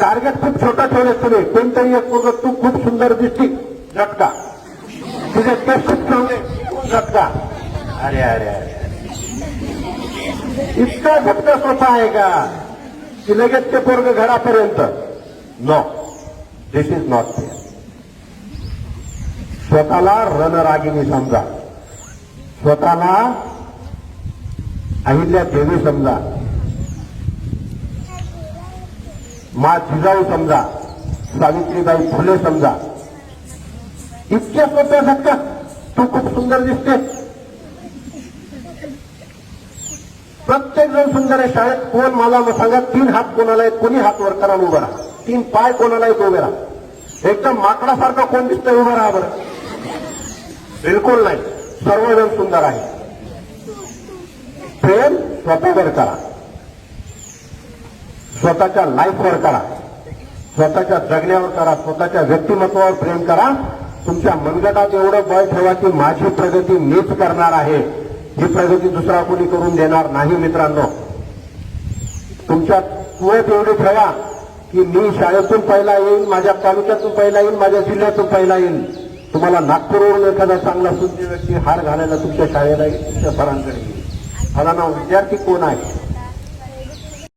Target खूप छोटा ठेवले तुम्ही कोणतरी एक मुलगा तू खूप सुंदर दिसती झटका. तुझे केस खूप चांगले. झटका. अरे अरे अरे. इतका झटका सोपा आहे का? की लगेच ते पोरग घरापर्यंत. No this is not fair स्वतःला रणरागिनी समजा. स्वतःला अहिल्या देवी समजा. मा जिजाऊ समजा सावित्रीबाई फुले समजा. इतक्या सोप्या घटकात तू खूप सुंदर दिसते प्रत्येक जण सुंदर आहे शाळेत. कोण मला मग सांगा तीन हात कोणाला आहेत कोणी हात वर करा उभा राहा. तीन पाय कोणाला आहेत उभे राहा. एकदम माकडासारखा कोण दिसतंय उभं राहा बरं. बिलकुल नाही. सर्वजण सुंदर आहे. प्रेम स्वतःवर करा. स्वतःच्या लाईफवर करा. स्वतःच्या जगण्यावर करा. स्वतःच्या व्यक्तिमत्वावर प्रेम करा. तुमच्या मनगटात एवढं बळ ठेवा की माझी प्रगती मीच करणार आहे. ही प्रगती दुसरा कोणी करून देणार नाही मित्रांनो. तुमच्या कुवत एवढी ठेवा की मी शाळेतून पहिला येईल माझ्या तालुक्यातून पहिला येईल माझ्या जिल्ह्यातून पहिला येईल तुम्हाला नागपूरवरून एखादा चांगला सुंदर व्यक्ती हार घालायला तुमच्या शाळेला येईल तुमच्या सरांकडे येईल. फलाना विद्यार्थी कोण आहे?